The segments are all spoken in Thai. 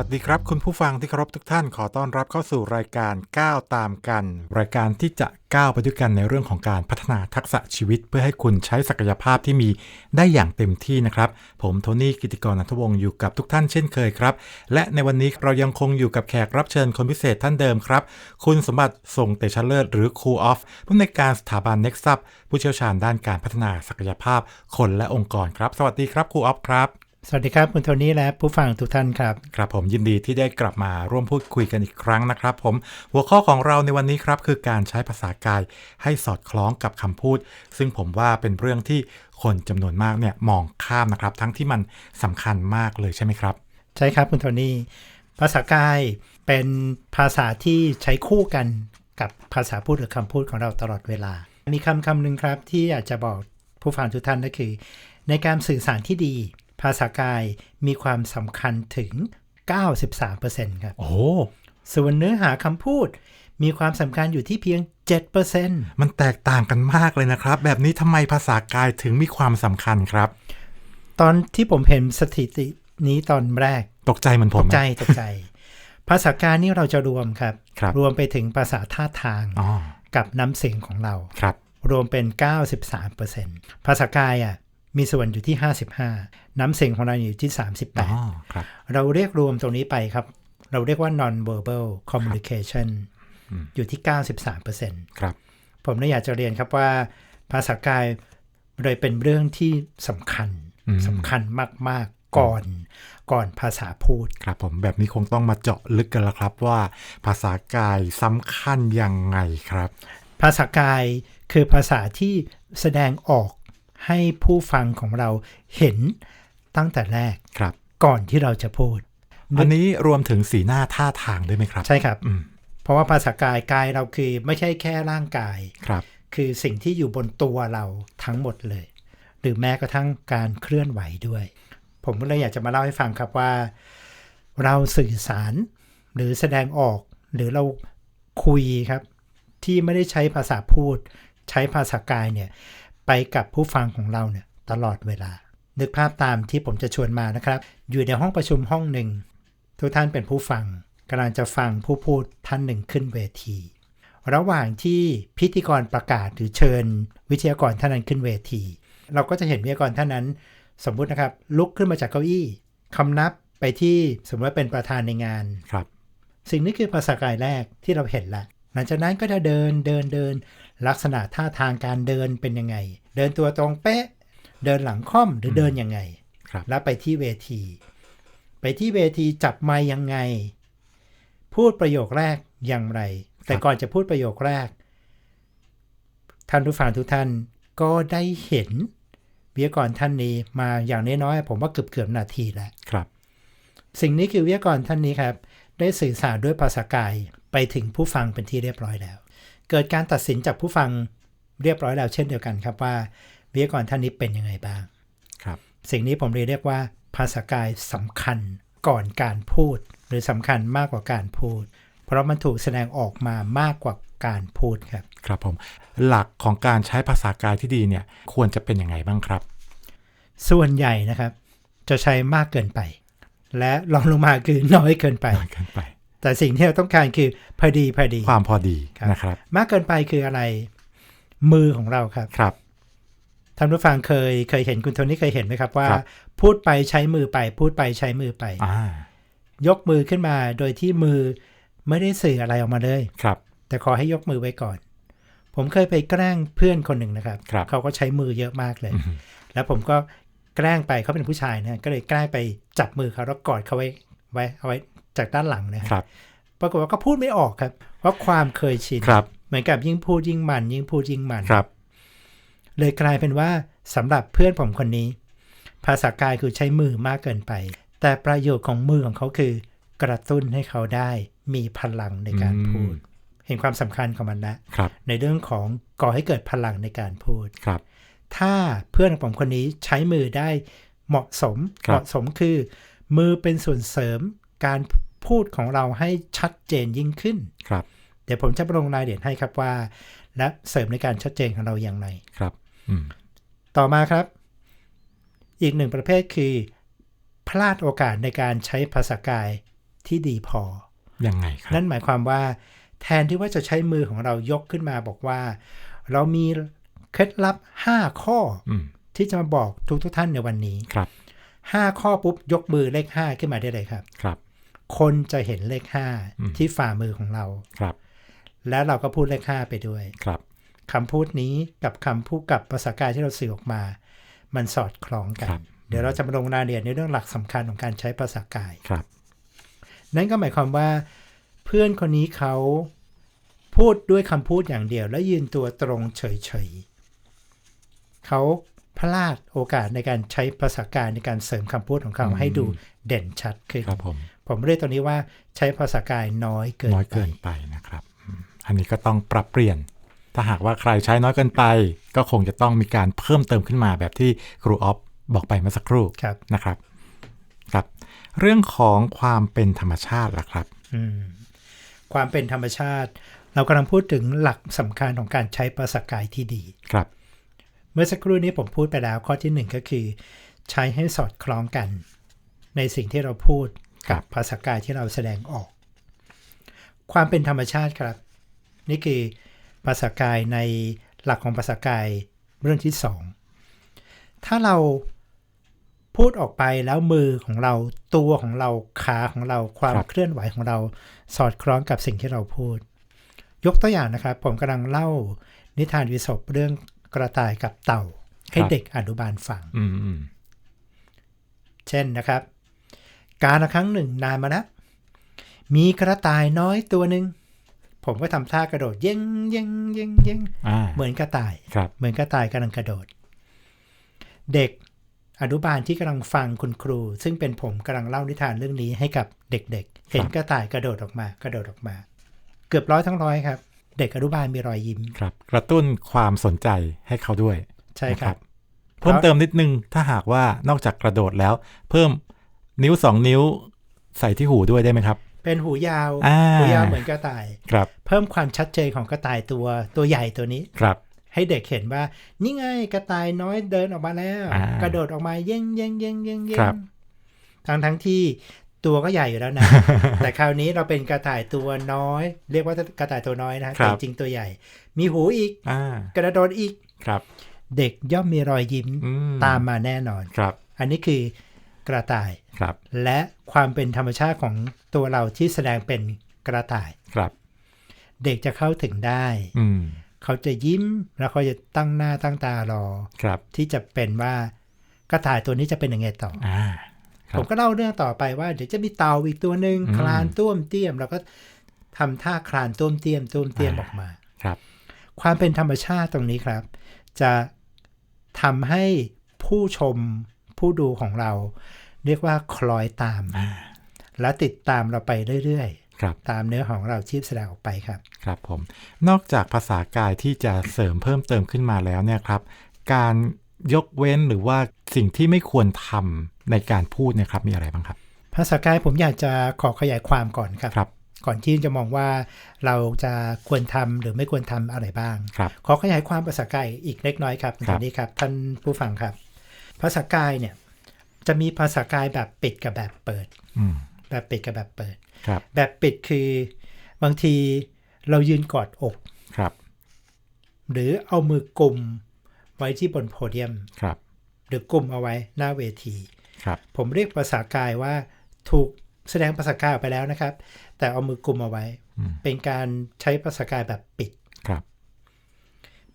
สวัสดีครับ คุณผู้ฟังที่เคารพทุกท่านขอต้อนรับเข้าสู่รายการก้าวตามกัน รายการที่จะก้าวไปด้วยกันในเรื่องของการพัฒนาทักษะชีวิต เพื่อให้คุณใช้ศักยภาพที่มีได้อย่างเต็มที่นะครับ ผมโทนี่กิติกรนัทวงศ์อยู่กับทุกท่านเช่นเคยครับ และในวันนี้เรายังคงอยู่กับแขกรับเชิญคนพิเศษท่านเดิมครับ คุณสมบัติทรงเตชะเลิศหรือครูออฟผู้ในการสถาบันเน็กซับผู้เชี่ยวชาญด้านการพัฒนาศักยภาพ คนและองค์กรครับ สวัสดีครับครูออฟครับ สวัสดีครับ คุณโทนี่และผู้ฟังทุกท่านครับ ครับผมยินดีที่ได้กลับมาร่วมพูดคุยกันอีกครั้งนะครับ ผมหัวข้อของเราในวันนี้ครับ คือการใช้ภาษากายให้สอดคล้องกับคำพูด ซึ่งผมว่าเป็นเรื่องที่คนจำนวนมากเนี่ยมองข้ามนะครับ ทั้งที่มันสำคัญมากเลยใช่ไหมครับ ใช่ครับคุณโทนี่ภาษากายเป็นภาษาที่ใช้คู่กันกับภาษาพูดหรือคำพูดของเราตลอดเวลา มีคำคำหนึ่งครับที่อยากจะบอกผู้ฟังทุกท่านก็คือ ในการสื่อสารที่ดี ภาษากายมีความสำคัญถึง 93%ครับ โอ้ส่วนเนื้อหาคำพูดมีความสำคัญอยู่ที่เพียง 7%มันแตกต่างกันมากเลยนะครับ แบบนี้ทำไมภาษากายถึงมีความสำคัญครับ ตอนที่ผมเห็นสถิตินี้ตอนแรก ตกใจเหมือนผตมกไหมใจตกใจ ภาษากายนี่เราจะรวมครับครับรวมไปถึงภาษาท่าทางอ๋อกับน้ำเสียงของเราครับรวมเป็น 93%ภาษากายอะ มีส่วนอยู่ที่ 55 น้ำเสียงของเราอยู่ที่อ๋อ38ครับเราเรียกรวมตรงนี้ไปครับ เราเรียกว่า non verbal communication อืมอยู่ที่ 93%ครับ ผมเลยอยากจะเรียนครับว่า ภาษากายเลยเป็นเรื่องที่สำคัญอืมสำคัญมาก ๆ ก่อนก่อนภาษาพูด ครับผมแบบนี้คงต้องมาเจาะลึกกันแล้วครับว่าภาษากายสำคัญยังไงครับ ภาษากายคือภาษาที่แสดงออก ให้ผู้ฟังของเราเห็นตั้งแต่แรกครับ ก่อนที่เราจะพูด อันนี้รวมถึงสีหน้าท่าทางด้วยไหมครับ ใช่ครับอืมเพราะว่าภาษากายกายเราคือไม่ใช่แค่ร่างกายครับ คือสิ่งที่อยู่บนตัวเราทั้งหมดเลย หรือแม้กระทั่งการเคลื่อนไหวด้วย ผมก็เลยอยากจะมาเล่าให้ฟังครับว่า เราสื่อสารหรือแสดงออก หรือเราคุยครับ ที่ไม่ได้ใช้ภาษาพูด ใช้ภาษากายเนี่ย ไปกับผู้ฟังของเราเนี่ยตลอดเวลา นึกภาพตามที่ผมจะชวนมานะครับ อยู่ในห้องประชุมห้องหนึ่ง ทุกท่านเป็นผู้ฟังกำลังจะฟังผู้พูดท่านหนึ่งขึ้นเวที ระหว่างที่พิธีกรประกาศหรือเชิญ วิทยากรท่านนั้นขึ้นเวที เราก็จะเห็นวิทยากรท่านนั้น สมมุตินะครับ ลุกขึ้นมาจากเก้าอี้คำนับไปที่สมมติว่าเป็นประธานในงานครับ สิ่งนี้คือภาษากายแรกที่เราเห็นละห ลังจากนั้นก็จะเดินเดินเดิน ลักษณะท่าทางการเดินเป็นยังไง เดินตัวตรงเป๊ะ เดินหลังค่อมหรือเดินยังไงครับแล้วไปที่เวที ไปที่เวทีจับไมค์ยังไง พูดประโยคแรกอย่างไร แต่ก่อนจะพูดประโยคแรก ท่านผู้ฟังทุกท่านก็ได้เห็นวิทยากรท่านนี้มาอย่างน้อยๆผมว่าเกือบเกือบๆนาทีแล้วครับ สิ่งนี้คือวิทยากรท่านนี้ครับ ได้สื่อสารด้วยภาษากายไปถึงผู้ฟังเป็นที่เรียบร้อยแล้ว เกิดการตัดสินจากผู้ฟังเรียบร้อยแล้วเช่นเดียวกันครับว่าวิทยากรท่านนี้เป็นยังไงบ้างครับ สิ่งนี้ผมเรียกว่า ภาษากายสำคัญก่อนการพูด หรือสำคัญมากกว่าการพูด เพราะมันถูกแสดงออกมามากกว่าการพูดครับ ครับผมหลักของการใช้ภาษากายที่ดีเนี่ยควรจะเป็นยังไงบ้างครับ ส่วนใหญ่นะครับ จะใช้มากเกินไป และรองลงมาคือน้อยเกินไปน้อยเกินไป แต่สิ่งที่เราต้องการคือพอดีพอดี ความพอดีครับนะครับ มากเกินไปคืออะไร มือของเราครับครับท่านผู้ฟังเคยเคยเห็นคุณโทนี่เคยเห็นไหมครับว่าครับพูดไปใช้มือไปพูดไปใช้มือไปอ่ายกมือขึ้นมาโดยที่มือไม่ได้สื่ออะไรออกมาเลยครับ แต่ขอให้ยกมือไว้ก่อน ผมเคยไปแกล้งเพื่อนคนหนึ่งนะครับครับเขาก็ใช้มือเยอะมากเลยอือฮึแล้วผมก็ แกล้งไปเขาเป็นผู้ชายนะก็เลยแกล้งไปจับมือเขาแล้วกอดเขาไว้ไว้เอาไว้จากด้านหลังนะคครับรับ ปรากฏว่าก็พูดไม่ออกครับ เพราะความเคยชินครับเหมือนกับยิ่งพูดยิ่งมัน ยิ่งพูดยิ่งมันครับ เลยกลายเป็นว่าสำหรับเพื่อนผมคนนี้ ภาษากายคือใช้มือมากเกินไป แต่ประโยชน์ของมือของเขาคือกระตุ้นให้เขาได้มีพลังในการอืมพูด เห็นความสำคัญของมันนะครับในเรื่องของก่อให้เกิดพลังในการพูดครับ ถ้าเพื่อนของผมคนนี้ใช้มือได้เหมาะสมครับเหมาะสมคือ มือเป็นส่วนเสริมการพูดของเราให้ชัดเจนยิ่งขึ้นครับ เดี๋ยวผมจะลงรายละเอียดให้ครับว่า และเสริมในการชัดเจนของเราอย่างไรครับอืมต่อมาครับ อีกหนึ่งประเภทคือ พลาดโอกาสในการใช้ภาษากายที่ดีพอยังไงครับนั่นหมายความว่า แทนที่ว่าจะใช้มือของเรายกขึ้นมาบอกว่า เรามี เคล็ดลับ 5 ข้ออืมที่จะมาบอกทุกทุกๆท่านในวันนี้ครับ5ข้อปุ๊บยกมือเลข 5 ขึ้นมาได้เลยครับครับ คนจะเห็นเลขอืม5ที่ฝ่ามือของเราครับ แล้วเราก็พูดเลข 5 ไปด้วยครับคำพูดนี้กับคำพูดกับภาษากายที่เราสื่อออกมา มันสอดคล้องกัคนรับเดี๋ยวเราจะมาลงรายละเอียดในเรื่องหลักสำคัญของการใช้ภาษากายครับ นั่นก็หมายความว่าเพื่อนคนนี้เขาพูดด้วยคำพูดอย่างเดียว และยืนตัวตรงเฉยๆ เขาพลาดโอกาสในการใช้ภาษากายในการเสริมคำพูดของเขาอืมให้ดูเด่นชัดขึ้นครับผมผมเรียกตัวนี้ว่าใช้ภาษากายน้อยเกินน้อยไปเกินไปนะครับอืมอันนี้ก็ต้องปรับเปลี่ยน ถ้าหากว่าใครใช้น้อยเกินไป ก็คงจะต้องมีการเพิ่มเติมขึ้นมาแบบที่ครูออฟบอกไปเมื่อสักครู่ครับนะครับครับ เรื่องของความเป็นธรรมชาติล่ะครับอืมความเป็นธรรมชาติ เรากำลังพูดถึงหลักสำคัญของการใช้ภาษากายที่ดีครับเมื่อสักครู่นี้ผมพูดไปแล้วข้อที่หนึ่งก็คือ ใช้ให้สอดคล้องกัน ในสิ่งที่เราพูดครักับบภาษากายที่เราแสดงออก ความเป็นธรรมชาติครับ นี่คือภาษากายในหลักของภาษากายเรื่องที่สองถ้าเราพูดออกไปแล้วมือของเราตัวของเราขาของเราความครับเคลื่อนไหวของเราสอดคล้องกับสิ่งที่เราพูด ยกตัวอย่างนะครับ ผมกำลังเล่านิทานวิศพเรื่อง กระต่ายกับเต่า ให้เด็กอนุบาลฟังอืมอืมเช่นนะครับ การละครั้งหนึ่งนานมาแล้วมีกระต่ายน้อยตัวหนึ่งผมก็ทำท่ากระโดดเย่งเย่งเย่งเย่งอ่าเหมือนกระต่ายครับเหมือนกระต่ายกำลังกระโดด เด็กอนุบาลที่กำลังฟังคุณครู ซึ่งเป็นผมกำลังเล่านิทานเรื่องนี้ให้กับเด็กๆเห็นกระต่ายกระโดดออกมา กระโดดออกมา เกือบร้อยทั้งร้อยครับ เด็กอนุบาลมีรอยยิ้มครับ กระตุ้นความสนใจให้เขาด้วย ใช่ครับนะเพิ่มเติมนิดนึงถ้าหากว่านอกจากกระโดดแล้ว เพิ่มนิ้วสองนิ้วใส่ที่หูด้วยได้ไหมครับ เป็นหูยาวอ่าหูยาวเหมือนกระต่ายครับ เพิ่มความชัดเจนของกระต่ายตัวตัวใหญ่ตัวนี้ครับให้เด็กเห็นว่า นี่ไงกระต่ายน้อยเดินออกมาแล้วอ่ากระโดดออกมาเย่งเย่งเย่งเย่งเย่ครังบทั้งทั้งที่ ตัวก็ใหญ่อยู่แล้วนะ แต่คราวนี้เราเป็นกระต่ายตัวน้อย เรียกว่ากระต่ายตัวน้อยนะครัแต่บจริงตัวใหญ่ มีหูอีกอ่ากระโดดอีกครับ เด็กย่อมมีรอยยิ้มอืตามมาแน่นอนครับ อันนี้คือกระต่ายครับ และความเป็นธรรมชาติของตัวเราที่แสดงเป็นกระต่ายครับ เด็กจะเข้าถึงได้อืมเขาจะยิ้มแล้วเขาจะตั้งหน้าตั้งตารอครับ ที่จะเป็นว่ากระต่ายตัวนี้จะเป็นยังไงต่ออ่าครับ ผมก็เล่าเรื่องต่อไปว่าเดี๋ยวจะมีเต่าอีกตัวหนึ่งอืมคลานต้วมเตี้ยมแล้วก็ทำท่าคลานต้วมเตี้ยมต้วมเตี้ยมอ่าออกมาครับ ความเป็นธรรมชาติตรงนี้ครับ จะทำให้ผู้ชมผู้ดูของเรา เรียกว่าคล้อยตามอ่าและติดตามเราไปเรื่อยครับๆตามเนื้อของเราที่แสดงออกไปครับ ครับผม นอกจากภาษากายที่จะเสริมเพิ่มเติมขึ้นมาแล้วเนี่ยครับ การยกเว้นหรือว่าสิ่งที่ไม่ควรทำ ในการพูดเนี่ยครับมีอะไรบ้างครับ ภาษากายผมอยากจะขอขยายความก่อนครับครับก่อนที่จะมองว่าเราจะควรทำหรือไม่ควรทำอะไรบ้างครับขอขยายความภาษากายอีกเล็กน้อยครับครับทีนี้ครับท่านผู้ฟังครับ ภาษากายเนี่ยจะมีภาษากายแบบปิดกับแบบเปิดอืมแบบปิดกับแบบเปิดครับแบบปิดคือบางทีเรายืนกอดอกครับ หรือเอามือกลุ่มไว้ที่บนโพเดียมครับ หรือกลุ่มเอาไว้หน้าเวทีครับ ผมเรียกภาษากายว่าถูกแสดงภาษากายออกไปแล้วนะครับ แต่เอามือกลุ่มเอาไว้อืมเป็นการใช้ภาษากายแบบปิดครับ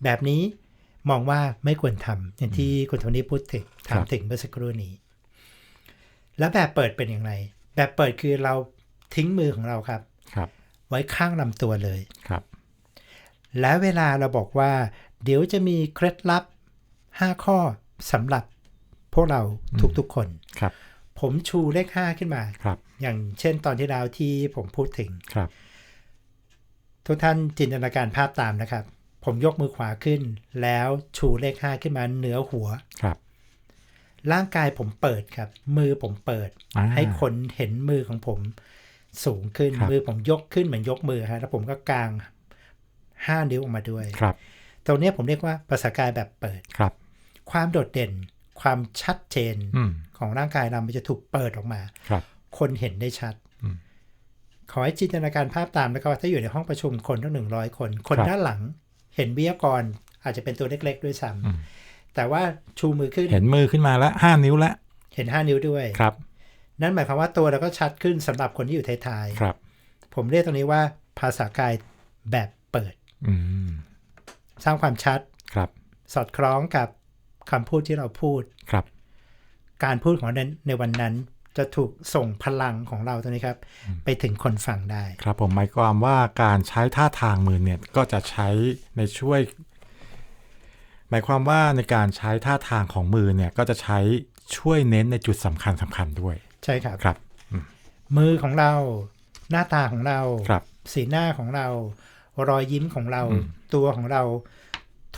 แบบนี้มองว่าไม่ควรทำอย่างที่คุณโทนี่พูดถึงครับถามถึงเมื่อสักครู่นี้ แล้วแบบเปิดเป็นอย่างไร แบบเปิดคือเราทิ้งมือของเราครับครับ ไว้ข้างลำตัวเลยครับ และเวลาเราบอกว่า เดี๋ยวจะมีเคล็ดลับ 5 ข้อสำหรับ พวกเราทุกๆคนครับ ผมชูเลข5ขึ้นมาครับ อย่างเช่นตอนที่แล้วที่ผมพูดถึงครับ ทุกท่านจินตนาการภาพตามนะครับ ผมยกมือขวาขึ้น แล้วชูเลข5ขึ้นมาเหนือหัวครับร่างกายผมเปิดครับ มือผมเปิดอ่าให้คนเห็นมือของผมสูงขึ้นครับมือผมยกขึ้นเหมือนยกมือฮะแล้วผมก็กางห้านิ้วออกมาด้วยครับ ตรงเนี้ยผมเรียกว่าภาษากายแบบเปิดครับ ความโดดเด่น ความชัดเจนอืมของร่างกายเรามันจะถูกเปิดออกมาครับ คนเห็นได้ชัดอืมขอให้จินตนาการภาพตามนะครับว่าถ้าอยู่ในห้องประชุมคนทั้งหนึ่งร้อยคน คนครับด้านหลัง เห็นวิทยากรอาจจะเป็นตัวเล็ก ๆ ด้วยซ้อืมำแต่ว่าชูมือขึ้นเห็นมือขึ้นมาแล้วห้านิ้วแล้วเห็นห้านิ้วด้วยครับ นั่นหมายความว่าตัวเราก็ชัดขึ้นสำหรับคนที่อยู่ท้ายครับๆผมเรียกตรงนี้ว่าภาษากายแบบเปิดอืมสร้างความชัดครับ สอดคล้องกับ คำพูดที่เราพูดครับ การพูดของเราในในวันนั้นจะถูกส่งพลังของเราตรงนี้ครับ ไปถึงคนฟังได้ ครับผมหมายความว่าการใช้ท่าทางมือเนี่ยก็จะใช้ในช่วย หมายความว่าในการใช้ท่าทางของมือเนี่ยก็จะใช้ช่วยเน้นในจุดสำคัญสำคัญด้วย ใช่ครับครับ มือของเราหน้าตาของเราครับสีหน้าของเรา รอยยิ้มของเราอืมตัวของเรา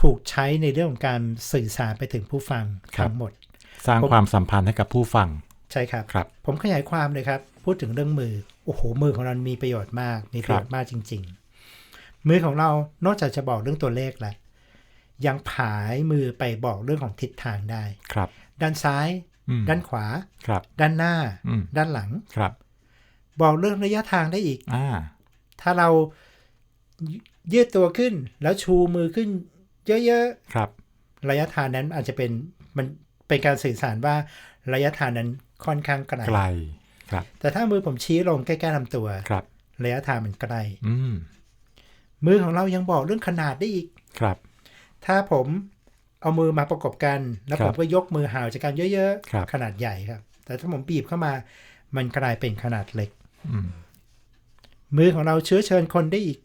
ถูกใช้ในเรื่องของการสื่อสารไปถึงผู้ฟังครับทั้งหมด สร้างผมความสัมพันธ์ให้กับผู้ฟัง ใช่ครับครับ ผมขยายความเลยครับ พูดถึงเรื่องมือ โอ้โห มือของเรามีประโยชน์มาก มีประโยชน์มากจริง ๆ มือของเรา นอกจากจะบอกเรื่องตัวเลขแล้ว ยังผายมือไปบอกเรื่องของทิศทางได้ ครับ ด้านซ้ายอืมด้านขวา ครับ ด้านหน้าอืมด้านหลัง ครับ บอกเรื่องระยะทางได้อีก อ่า ถ้าเรายืดตัวขึ้นแล้วชูมือขึ้น เยอะครับๆระยะทางนั้นอาจจะเป็นมันเป็นการสื่อสารว่าระยะทางนั้นค่อนข้างไกลไกลครับ แต่ถ้ามือผมชี้ลงใกล้ๆลำตัวครับ ระยะทางมันใกล้อืมมือของเรายังบอกเรื่องขนาดได้อีกครับ ถ้าผมเอามือมาประกบกัน แล้วครับผมก็ยกมือห่าวจากกันเยอะครับขนาดใหญ่ครับ แต่ถ้าผมบีบเข้ามา มันกลายเป็นขนาดเล็กอืมมือของเราเชื้อเชิญคนได้อีก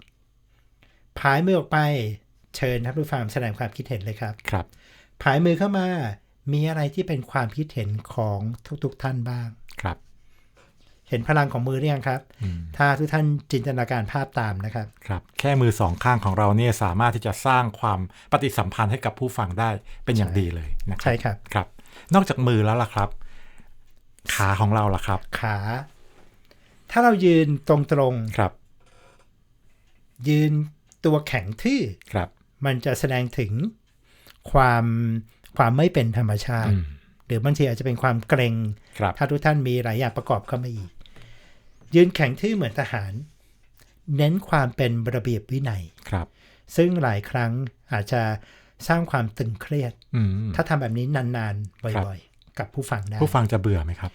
ผายมือออกไป เชิญท่านผู้ฟังแสดงความคิดเห็นเลยครับครับผายมือเข้ามามีอะไรที่เป็นความคิดเห็นของทุกๆท่านบ้างครับ เห็นพลังของมือหรือยังครับอืมถ้าทุกท่านจินตนาการภาพตามนะครับ ครับ แค่มือสองข้างของเราเนี่ยสามารถที่จะสร้างความปฏิสัมพันธ์ให้กับผู้ฟังได้เป็นอย่างดีเลยนะครัใช่ครับครับ นอกจากมือแล้วล่ะครับ ขาของเราล่ะครับ ขา ถ้าเรายืนตรงๆครับ ยืนตัวแข็งทื่อครับ มันจะแสดงถึงความความไม่เป็นธรรมชาติอืมหรือบางทีอาจจะเป็นความเกรงครับถ้าทุกท่านมีหลายอย่างประกอบเข้ามาอีก ยืนแข็งทื่อเหมือนทหาร เน้นความเป็นระเบียบวินัยครับ ซึ่งหลายครั้งอาจจะสร้างความตึงเครียดอืมถ้าทำแบบนี้นานๆครับบ่อยๆ กับผู้ฟังได้ ผู้ฟังจะเบื่อไหมครับ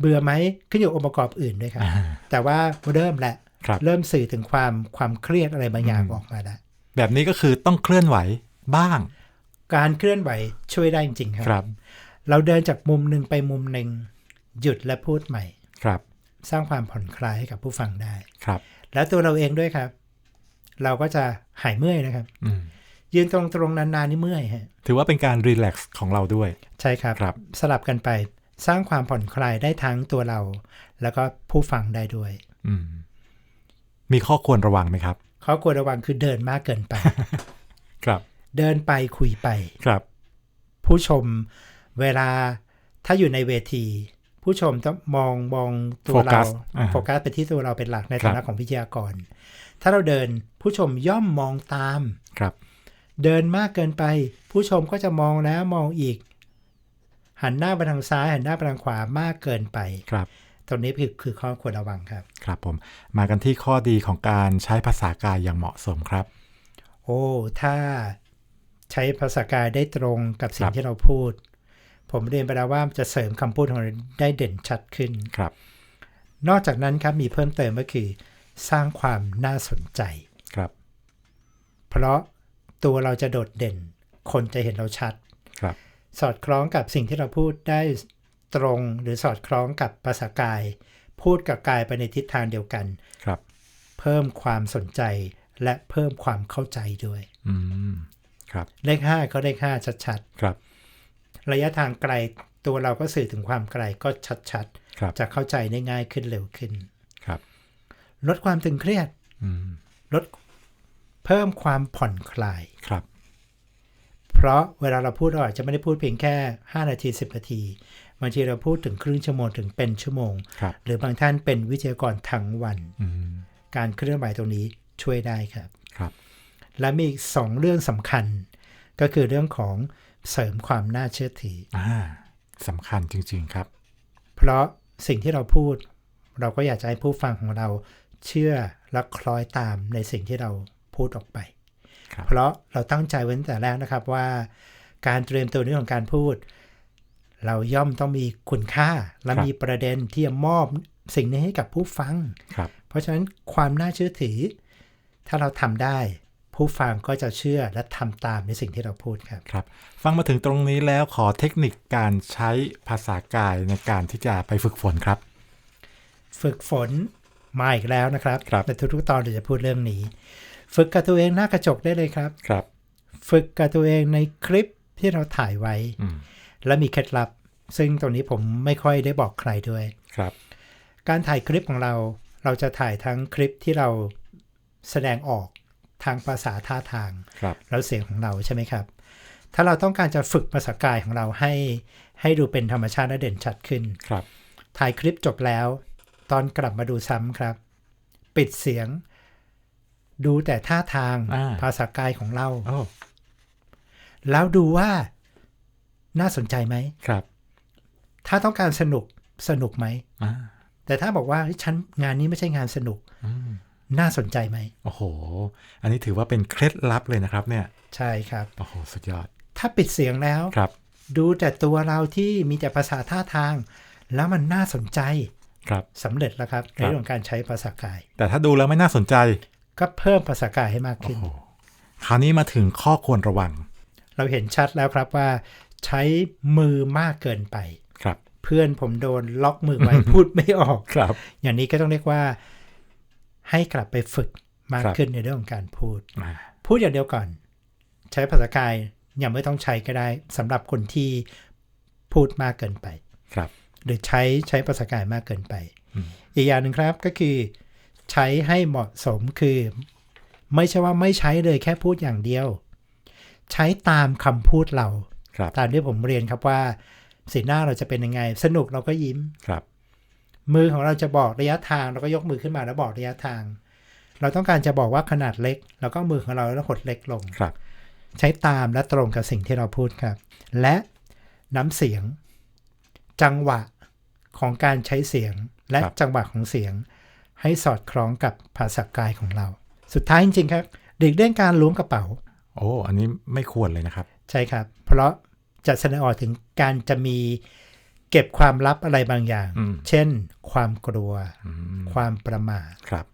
เบื่อไหมขึ้นอยู่กับองค์ประกอบอื่นด้วยครับ แต่ว่าเริ่มแหละครับเริ่มสื่อถึงความความเครียดอะไรบางอย่างออกมาแล้ว แบบนี้ก็คือต้องเคลื่อนไหวบ้าง การเคลื่อนไหวช่วยได้จริงๆคครับเราเดินจากมุมหนึ่งไปมุมหนึ่งหยุดและพูดใหม่ครับ สร้างความผ่อนคลายให้กับผู้ฟังได้ครับ แล้วตัวเราเองด้วยครับ เราก็จะหายเมื่อยนะครับอืมยืนตรงๆนานๆนี่เมื่อยฮะถือว่าเป็นการรีแลกซ์ของเราด้วย ใช่ครับครับสลับกันไปสร้างความผ่อนคลายได้ทั้งตัวเรา แล้วก็ผู้ฟังได้ด้วยอืมมีข้อควรระวังไหมครับ เขาควรระวังคือเดินมากเกินไป ครับ เดินไปคุยไปครับ ผู้ชมเวลาถ้าอยู่ในเวที ผู้ชมต้องมองมองตัวโฟกัเราสอ่าโฟกัสไปที่ตัวเราเป็นหลักในครัฐาบนะของวิทยากร ถ้าเราเดินผู้ชมย่อมมองตามครับ เดินมากเกินไป ผู้ชมก็จะมองแล้วมองอีก หันหน้าไปทางซ้าย หันหน้าไปทางขวามากเกินไปครับ ตรงนี้คือคือข้อควรระวังครับ ครับผมมากันที่ข้อดีของการใช้ภาษากายอย่างเหมาะสมครับ โอ้ถ้าใช้ภาษากายได้ตรงกับสิ่คงรับที่เราพูด ผมเรียนไปแล้วว่าจะเสริมคำพูดของเราได้เด่นชัดขึ้นครับ นอกจากนั้นครับมีเพิ่มเติมก็คือ สร้างความน่าสนใจครับ เพราะตัวเราจะโดดเด่น คนจะเห็นเราชัด ครับ สอดคล้องกับสิ่งที่เราพูดได้ ตรงหรือสอดคล้องกับภาษากาย พูดกับกายไปในทิศทางเดียวกันครับ เพิ่มความสนใจและเพิ่มความเข้าใจด้วยอืมครับเลข5ก็เลข5ชัดครับๆระยะทางไกลตัวเราก็สื่อถึงความไกลก็ชัดครับๆจะเข้าใจได้ง่ายขึ้นเร็วขึ้นครับ ลดความตึงเครียดอืมลดเพิ่มความผ่อนคลายครับ เพราะเวลาเราพูดเราอาจจะไม่ได้พูดเพียงแค่ 5 นาที 10 นาที บางทีเราพูดถึงครึ่งชั่วโมงถึงเป็นชั่วโมงครับหรือบางท่านเป็นวิทยากรทั้งวันอืมการเคลื่อนไหวตรงนี้ช่วยได้ครับครับ และมีอีกสองเรื่องสำคัญ ก็คือเรื่องของเสริมความน่าเชื่อถืออ่าสำคัญจริง ๆครับ เพราะสิ่งที่เราพูด เราก็อยากจะให้ผู้ฟังของเราเชื่อและคล้อยตามในสิ่งที่เราพูดออกไปครับเพราะเราตั้งใจไว้ตั้งแต่แรกนะครับว่า การเตรียมตัวในเรื่องของการพูด เราย่อมต้องมีคุณค่า และครับมีประเด็นที่จะมอบสิ่งนี้ให้กับผู้ฟังครับเพราะฉะนั้นความน่าเชื่อถือ ถ้าเราทำได้ ผู้ฟังก็จะเชื่อและทำตามในสิ่งที่เราพูดครับครับ ฟังมาถึงตรงนี้แล้วขอเทคนิคการใช้ภาษากายในการที่จะไปฝึกฝนครับ ฝึกฝนมาอีกแล้วนะครับครับในทุกๆตอนเราจะพูดเรื่องนี้ ฝึกกับตัวเองหน้ากระจกได้เลยครับครับ ฝึกกับตัวเองในคลิปที่เราถ่ายไว้อืม และมีเคล็ดลับ ซึ่งตรงนี้ผมไม่ค่อยได้บอกใครด้วยครับ การถ่ายคลิปของเราเราจะถ่ายทั้งคลิปที่เราแสดงออกทางภาษาท่าทางครับแล้วเสียงของเราใช่ไหมครับ ถ้าเราต้องการจะฝึกภาษากายของเราให้ให้ดูเป็นธรรมชาติและเด่นชัดขึ้นครับ ถ่ายคลิปจบแล้ว ตอนกลับมาดูซ้ำครับ ปิดเสียง ดูแต่ท่าทางอ่าภาษากายของเราโอ้แล้วดูว่า น่าสนใจไหมครับ ถ้าต้องการสนุกสนุกไหมอ่าแต่ถ้าบอกว่าเฮ้ยฉันงานนี้ไม่ใช่งานสนุกอืมน่าสนใจไหมโอ้โห อันนี้ถือว่าเป็นเคล็ดลับเลยนะครับ เนี่ย ใช่ครับโอ้โหสุดยอด ถ้าปิดเสียงแล้วครับ ดูแต่ตัวเราที่มีแต่ภาษาท่าทาง แล้วมันน่าสนใจครับสำเร็จแล้วครับในครับเรื่องของการใช้ภาษากาย แต่ถ้าดูแล้วไม่น่าสนใจ ก็เพิ่มภาษากายให้มากโอ้ขึ้นโหคราวนี้มาถึงข้อควรระวัง เราเห็นชัดแล้วครับว่า ใช้มือมากเกินไปครับ เพื่อนผมโดนล็อกมือไว้พูดไม่ออกครับ อย่างนี้ก็ต้องเรียกว่า ให้กลับไปฝึกมากครับขึ้นในเรื่องของการพูดอ่าพูดอย่างเดียวก่อน ใช้ภาษากายยังไม่ต้องใช้ก็ได้สำหรับคนที่พูดมากเกินไปครับ หรือใช้ใช้ภาษากายมากเกินไปอืมอีกอย่างหนึ่งครับก็คือ ใช้ให้เหมาะสมคือ ไม่ใช่ว่าไม่ใช้เลยแค่พูดอย่างเดียว ใช้ตามคำพูดเราครับ ตามที่ผมเรียนครับว่าสีหน้าเราจะเป็นยังไง สนุกเราก็ยิ้มครับ มือของเราจะบอกระยะทางเราก็ยกมือขึ้นมาแล้วบอกระยะทาง เราต้องการจะบอกว่าขนาดเล็กเราก็มือของเราแล้วหดเล็กลงครับ ใช้ตามและตรงกับสิ่งที่เราพูดครับ และน้ำเสียง จังหวะของการใช้เสียงและครับจังหวะของเสียง ให้สอดคล้องกับภาษากายของเรา สุดท้ายจริงๆครับเด็กเรื่องการล้วงกระเป๋า โอ้ อันนี้ไม่ควรเลยนะครับ ใช่ครับ เพราะ จะแสดงออกถึงการจะมีเก็บความลับอะไรบางอย่างอืมเช่น ความกลัวอืมความประมาทครับ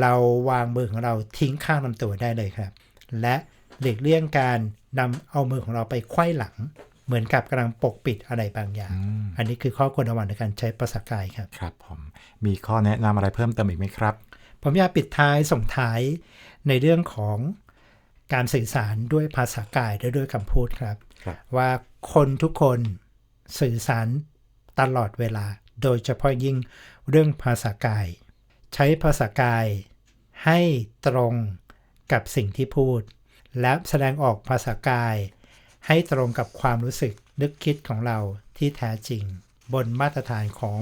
เราวางมือของเราทิ้งข้างลำตัวได้เลยครับ และหลีกเลี่ยงการนำเอามือของเราไปไขว้หลัง เหมือนกับกำลังปกปิดอะไรบางอย่างอืมอันนี้คือข้อควรระวังในการใช้ภาษากายครับ ครับผม มีข้อแนะนำอะไรเพิ่มเติมอีกไหมครับ ผมอยากปิดท้ายส่งท้ายในเรื่องของการสื่อสารด้วยภาษากายและด้วยคำพูดครับครับ ว่าคนทุกคนสื่อสารตลอดเวลา โดยเฉพาะยิ่งเรื่องภาษากาย ใช้ภาษากายให้ตรงกับสิ่งที่พูด และแสดงออกภาษากาย ให้ตรงกับความรู้สึกนึกคิดของเราที่แท้จริง บนมาตรฐานของ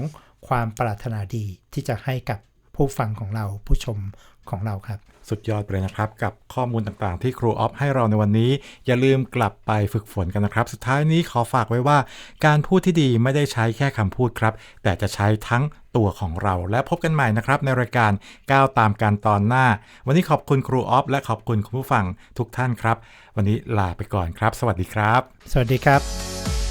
ความปรารถนาดีที่จะให้กับผู้ฟังของเราผู้ชมของเราครับ สุดยอดไปเลยนะครับ กับข้อมูลต่างๆ ที่ครูออฟให้เราในวันนี้ อย่าลืมกลับไปฝึกฝนกันนะครับ สุดท้ายนี้ขอฝากไว้ว่า การพูดที่ดีไม่ได้ใช้แค่คำพูดครับ แต่จะใช้ทั้งตัวของเรา และพบกันใหม่นะครับ ในรายการก้าวตามการตอนหน้า วันนี้ขอบคุณครูออฟและขอบคุณคุณผู้ฟังทุกท่านครับ วันนี้ลาไปก่อนครับ สวัสดีครับ สวัสดีครับ